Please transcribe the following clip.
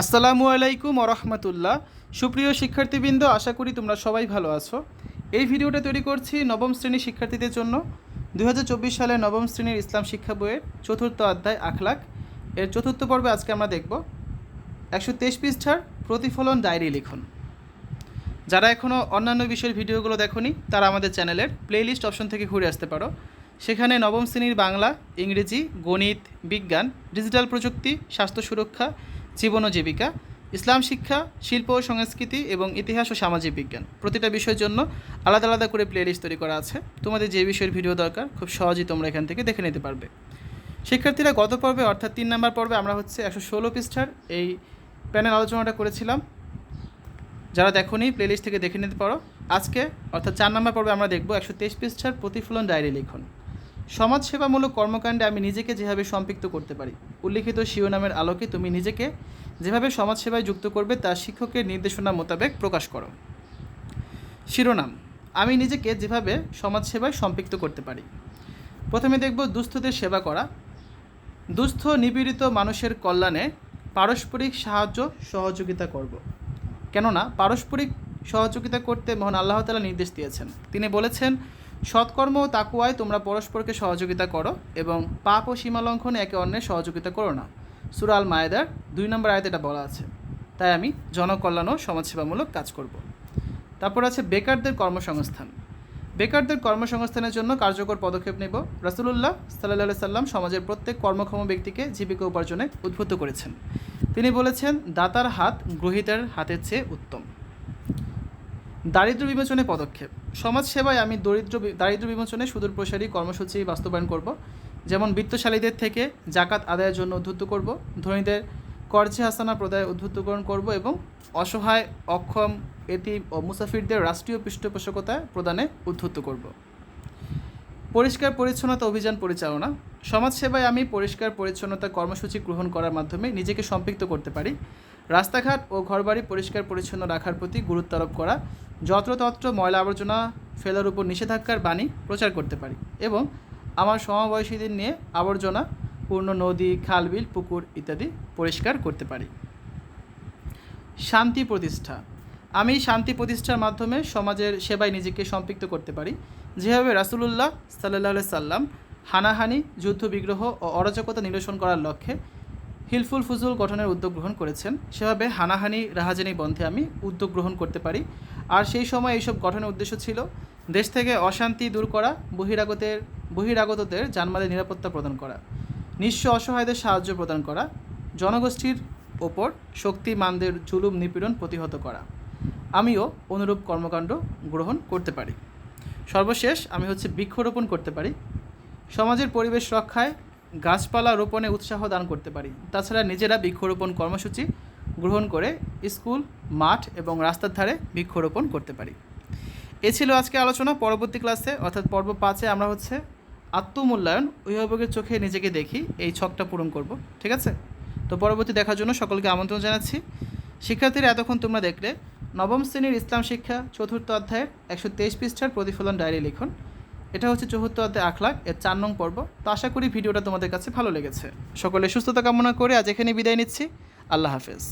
আসসালামু আলাইকুম ওরহমতুল্লাহ। সুপ্রিয় শিক্ষার্থীবৃন্দ, আশা করি তোমরা সবাই ভালো আছো। এই ভিডিওটা তৈরি করছি নবম শ্রেণির শিক্ষার্থীদের জন্য। দুই হাজার চব্বিশ সালে নবম শ্রেণির ইসলাম শিক্ষা বইয়ের চতুর্থ অধ্যায়, আখলাক। এর চতুর্থ পর্বে আজকে আমরা দেখব একশো তেইশ পৃষ্ঠার প্রতিফলন ডায়েরি লিখন। যারা এখনও অন্যান্য বিষয়ের ভিডিওগুলো দেখোনি, তারা আমাদের চ্যানেলের প্লেলিস্ট অপশন থেকে ঘুরে আসতে পারো। সেখানে নবম শ্রেণির বাংলা, ইংরেজি, গণিত, বিজ্ঞান ডিজিটাল প্রযুক্তি, স্বাস্থ্য সুরক্ষা জীবন ও জীবিকা, ইসলাম শিক্ষা, শিল্প ও সংস্কৃতি এবং ইতিহাস ও সামাজিক বিজ্ঞান। প্রতিটা বিষয়ের জন্য আলাদা আলাদা করে প্লেলিস্ট তৈরি করা আছে। তোমাদের যে বিষয়ের ভিডিও দরকার, খুব সহজেই তোমরা এখান থেকে দেখে নিতে পারবে। শিক্ষার্থীরা গত পর্বে, অর্থাৎ তিন নম্বর পর্বে, আমরা হচ্ছে একশো ষোলো পৃষ্ঠার এই প্যানেল আলোচনাটা করেছিলাম। যারা দেখোনি প্লেলিস্ট থেকে দেখে নিতে পারো। আজকে, অর্থাৎ চার নম্বর পর্বে আমরা দেখব একশো তেইশ পৃষ্ঠার প্রতিফলন ডায়েরি লিখন। সমাজসেবামূলক কর্মকাণ্ডে আমি নিজেকে যেভাবে সম্পৃক্ত করতে পারি, উল্লিখিত শিরোনামের আলোকে তুমি নিজেকে যেভাবে সমাজসেবায় যুক্ত করবে তা শিক্ষকের নির্দেশনা মোতাবেক প্রকাশ করো। শিরোনাম, আমি নিজেকে যেভাবে সমাজসেবায় সম্পৃক্ত করতে পারি। প্রথমে দেখব দুস্থদের সেবা করা। দুস্থ, নিপীড়িত মানুষের কল্যাণে পারস্পরিক সাহায্য, সহযোগিতা করব। কেননা, পারস্পরিক সহযোগিতা করতে মহান আল্লাহ তালা নির্দেশ দিয়েছেন। তিনি বলেছেন সৎকর্ম ও তাকুয়ায় তোমরা পরস্পরকে সহযোগিতা করো এবং পাপ ও সীমালঙ্ঘনে একে অন্যের সহযোগিতা করো না। সুরাল মায়েদার দুই নম্বর আয়তে এটা বলা আছে। তাই আমি জনকল্যাণ ও সমাজসেবামূলক কাজ করব। তারপর আছে বেকারদের কর্মসংস্থান। বেকারদের কর্মসংস্থানের জন্য কার্যকর পদক্ষেপ নেব। রাসুলুল্লাহ সাল্লাহ সাল্লাম সমাজের প্রত্যেক কর্মক্ষম ব্যক্তিকে জীবিকা উপার্জনে উদ্বুদ্ধ করেছেন। তিনি বলেছেন, দাতার হাত গ্রহীতার হাতের চেয়ে উত্তম। দারিদ্র বিমোচনে পদক্ষেপ। সমাজ সেবায় আমি দরিদ্র দারিদ্র বিমোচনে সুদূর প্রসারী কর্মসূচি বাস্তবায়ন করব। যেমন বিত্তশালীদের থেকে জাকাত আদায়ের জন্য উদ্ধুত্ত করব, ধনীদের কর্জে হাসানা প্রদায় উদ্ধুত্তকরণ করব এবং অসহায়, অক্ষম এটি ও মুসাফিরদের রাষ্ট্রীয় পৃষ্ঠপোষকতা প্রদানে উদ্ধুত্ত করব। পরিষ্কার পরিচ্ছন্নতা অভিযান পরিচালনা। সমাজসেবায় আমি পরিষ্কার পরিচ্ছন্নতা কর্মসূচি গ্রহণ করার মাধ্যমে নিজেকে সম্পৃক্ত করতে পারি। রাস্তাঘাট ও ঘরবাড়ি পরিষ্কার পরিচ্ছন্ন রাখার প্রতি গুরুত্ব আরোপ করা, যত্রতত্র ময়লা আবর্জনা ফেলার উপর নিষেধাজ্ঞার বাণী প্রচার করতে পারি এবং আমার সমবয়সীদের নিয়ে আবর্জনা, পূর্ণ নদী, খালবিল, পুকুর ইত্যাদি পরিষ্কার করতে পারি। শান্তি প্রতিষ্ঠা। আমি শান্তি প্রতিষ্ঠার মাধ্যমে সমাজের সেবায় নিজেকে সম্পৃক্ত করতে পারি। যেভাবে রাসুলুল্লাহ সাল্লাহ সাল্লাম হানাহানি যুদ্ধ বিগ্রহ ও অরাজকতা নিরসন করার লক্ষ্যে হিলফুল ফুজুল গঠনের উদ্যোগ গ্রহণ করেছেন। সেভাবে হানাহানি, রাহাজানি বন্ধে আমি উদ্যোগ গ্রহণ করতে পারি। আর সেই সময় এইসব গঠনের উদ্দেশ্য ছিল দেশ থেকে অশান্তি দূর করা, বহিরাগতের বহিরাগতদের জানমালের নিরাপত্তা প্রদান করা, নিঃস্ব অসহায়দের সাহায্য প্রদান করা, জনগোষ্ঠীর ওপর শক্তিমানদের জুলুম নিপীড়ন প্রতিহত করা। আমিও অনুরূপ কর্মকাণ্ড গ্রহণ করতে পারি। সর্বশেষ আমি হচ্ছে বৃক্ষরোপণ করতে পারি। সমাজের পরিবেশ রক্ষায় গাছপালা রোপণে উৎসাহ দান করতে পারি। তাছাড়া নিজেরা বৃক্ষরোপণ কর্মসূচি গ্রহণ করে স্কুল, মাঠ এবং রাস্তার ধারে বৃক্ষরোপণ করতে পারি। এ ছিল আজকে আলোচনা। পরবর্তী ক্লাসে, অর্থাৎ পর্ব পাঁচে, আমরা হচ্ছে আত্মমূল্যায়ন অভিভাবকের চোখে নিজেকে দেখি, এই ছকটা পূরণ করব, ঠিক আছে? তো পরবর্তী দেখার জন্য সকলকে আমন্ত্রণ জানাচ্ছি। শিক্ষার্থীরা, এতক্ষণ তোমরা দেখলে, নবম শ্রেণির ইসলাম শিক্ষা চতুর্থ অধ্যায়ের একশো তেইশ পৃষ্ঠার প্রতিফলন ডায়েরি লিখন। এটা হচ্ছে চতুর্থ অধ্যায় আখলাখ এর চার নং পর্ব। তো আশা করি ভিডিওটা তোমাদের কাছে ভালো লেগেছে। সকলে সুস্থতা কামনা করে আজ এখানে বিদায় নিচ্ছি। আল্লাহ হাফেজ।